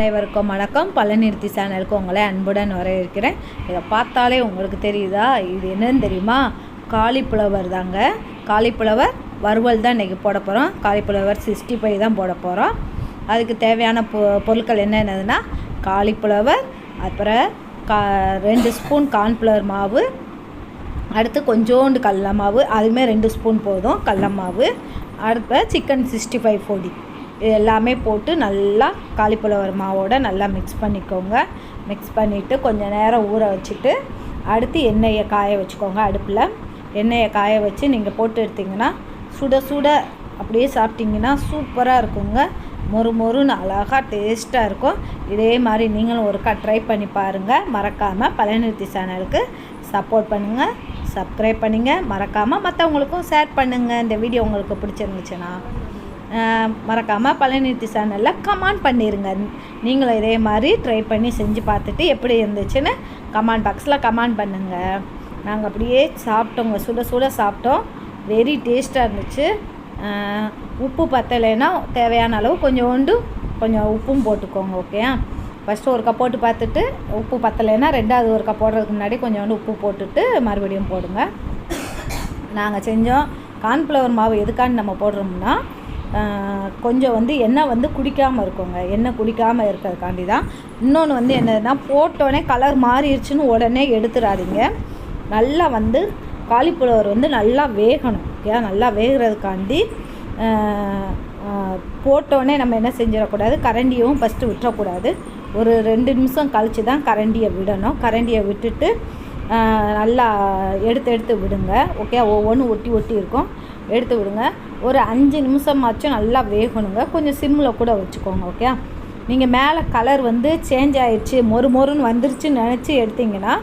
அனைவருக்கும் வணக்கம். பழனிருத்தி சேனலுக்கு உங்களை அன்புடன் வரவேற்கிறேன். இதை பார்த்தாலே உங்களுக்கு தெரியுதா? இது என்னன்னு தெரியுமா? காலிஃப்ளவர் தாங்க. காலிஃப்ளவர் வறுவல் தான் இன்றைக்கி போட போகிறோம் காலிஃப்ளவர் சிக்ஸ்டி ஃபைவ் தான் போட போகிறோம் அதுக்கு தேவையான பொ பொருட்கள் என்னென்னதுன்னா காலிஃப்ளவர் அப்புறம் கா ரெண்டு ஸ்பூன் கார்ன்ஃப்ளவர் மாவு அடுத்து கொஞ்சோண்டு கடல மாவு அதுவுமே ரெண்டு ஸ்பூன் போதும் கடல மாவு அடுத்த சிக்கன் சிக்ஸ்டி ஃபைவ் பொடி. இது எல்லாமே போட்டு நல்லா காலிஃப்ளவர் மாவோட நல்லா மிக்ஸ் பண்ணிக்கோங்க. மிக்ஸ் பண்ணிவிட்டு கொஞ்சம் நேரம் ஊற வச்சுட்டு அடுத்து எண்ணெயை காய வச்சுக்கோங்க அடுப்பில். எண்ணெயை காய வச்சு நீங்கள் போட்டு எடுத்திங்கன்னா சுட சுட அப்படியே சாப்பிட்டிங்கன்னா சூப்பராக இருக்குங்க. மொறு மொறுன்னு அழகாக டேஸ்ட்டாக இருக்கும். இதே மாதிரி நீங்களும் ஒருக்கா ட்ரை பண்ணி பாருங்கள் மறக்காமல் பழனிருத்தி சேனலுக்கு சப்போர்ட் பண்ணுங்கள் சப்ஸ்கிரைப் பண்ணுங்கள் மறக்காமல் மற்றவங்களுக்கும் ஷேர் பண்ணுங்கள் இந்த வீடியோ உங்களுக்கு பிடிச்சிருந்துச்சுன்னா. மறக்காமல் பழனி சேனலில் கமெண்ட் பண்ணிடுங்க நீங்களும் இதே மாதிரி ட்ரை பண்ணி செஞ்சு பார்த்துட்டு எப்படி இருந்துச்சுன்னு கமெண்ட் பாக்ஸில் கமெண்ட் பண்ணுங்கள் நாங்கள் அப்படியே சாப்பிட்டோங்க. சுட சுட சாப்பிட்டோம். வெரி டேஸ்ட்டாக இருந்துச்சு. உப்பு பத்தலைன்னா தேவையான அளவு கொஞ்சோண்டு கொஞ்சம் உப்பும் போட்டுக்கோங்க ஓகே ஃபஸ்ட்டு ஒரு கப் போட்டு பார்த்துட்டு உப்பு பத்தலைன்னா ரெண்டாவது ஒரு கப் போடுறதுக்கு முன்னாடி கொஞ்சோண்டு உப்பு போட்டுட்டு மறுபடியும் போடுங்க. நாங்கள் செஞ்சோம். கார்ன்ஃப்ளவர் மாவு எதுக்கான்னு நம்ம போடுறோம்னா கொஞ்சம் வந்து எண்ணெய் வந்து குடிக்காமல் இருக்கோங்க. எண்ணெய் குடிக்காமல் இருக்கிறதுக்காண்டி தான். இன்னொன்று வந்து என்னதுன்னா போட்டோடனே கலர் மாறிடுச்சுன்னு உடனே எடுத்துடாதீங்க நல்லா வந்து காலிஃப்ளவர் வந்து நல்லா வேகணும். ஓகே நல்லா வேகிறதுக்காண்டி போட்டோடனே நம்ம என்ன செஞ்சிடக்கூடாது? கரண்டியும் ஃபஸ்ட்டு விட்டுறக்கூடாது. ஒரு ரெண்டு நிமிஷம் கழித்து தான் கரண்டியை விடணும். கரண்டியை விட்டுட்டு நல்லா எடுத்து எடுத்து விடுங்க. ஓகே ஒவ்வொன்றும் ஒட்டி ஒட்டி இருக்கும். எடுத்து விடுங்க. ஒரு அஞ்சு நிமிஷமாச்சும் நல்லா வேகணுங்க. கொஞ்சம் சிம்மில் கூட வச்சுக்கோங்க ஓகே நீங்கள் மேலே கலர் வந்து சேஞ்ச் ஆயிடுச்சு மொறு மொறுன்னு வந்துருச்சுன்னு நினச்சி எடுத்தீங்கன்னா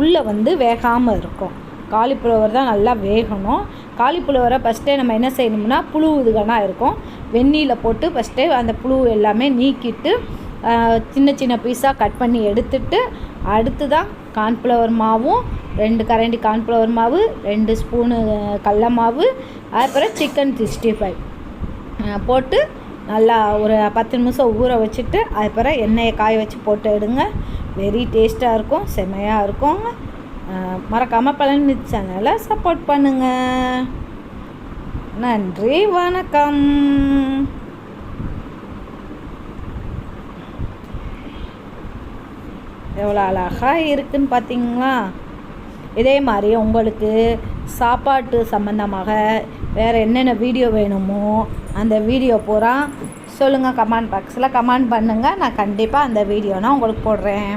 உள்ளே வந்து வேகாமல் இருக்கும். காலிஃப்ளவர் தான் நல்லா வேகணும். காலிஃப்ளவரை ஃபஸ்ட்டே நம்ம என்ன செய்யணும்னா புழு இதுகனாக இருக்கும். வெந்நீரில் போட்டு ஃபஸ்ட்டே அந்த புழு எல்லாமே நீக்கிட்டு சின்ன சின்ன பீஸாக கட் பண்ணி எடுத்துட்டு அடுத்து தான் கார்ன்ஃப்ளவர் மாவும் ரெண்டு கரண்டி கார்ன்ஃப்ளவர் மாவு ரெண்டு ஸ்பூனு கடல மாவு அப்புறம் சிக்கன் சிக்ஸ்டி ஃபைவ் போட்டு நல்லா ஒரு பத்து நிமிஷம் ஊற வச்சுட்டு அதுக்கப்புறம் எண்ணெயை காய வச்சு போட்டு எடுங்க. வெரி டேஸ்ட்டாக இருக்கும் செமையாக இருக்கும். மறக்காமல் பழனி சேனலை சப்போர்ட் பண்ணுங்கள் நன்றி வணக்கம். எவ்வளோ அழகாக இருக்குன்னு பார்த்தீங்களா இதே மாதிரி உங்களுக்கு சாப்பாட்டு சம்மந்தமாக வேறு என்னென்ன வீடியோ வேணுமோ அந்த வீடியோ பூரா சொல்லுங்கள் கமெண்ட் பாக்ஸில் கமெண்ட் பண்ணுங்கள் நான் கண்டிப்பாக அந்த வீடியோனால் உங்களுக்கு போடுறேன்.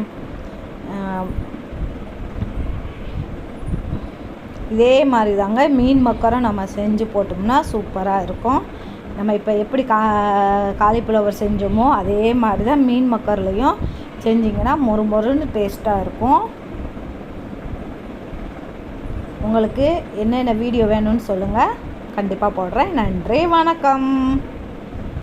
இதே மாதிரி தாங்க மீன் மக்கரம் நம்ம செஞ்சு போட்டோம்னா சூப்பராக இருக்கும். நம்ம இப்போ எப்படி கா காலிஃப்ளவர் செஞ்சோமோ அதே மாதிரி தான் மீன் மக்கர்லேயும் செஞ்சிங்கன்னா மொறு மொறுன்னு டேஸ்ட்டாக இருக்கும். உங்களுக்கு என்னென்ன வீடியோ வேணும்னு சொல்லுங்கள் கண்டிப்பாக போடுறேன். நன்றி வணக்கம்.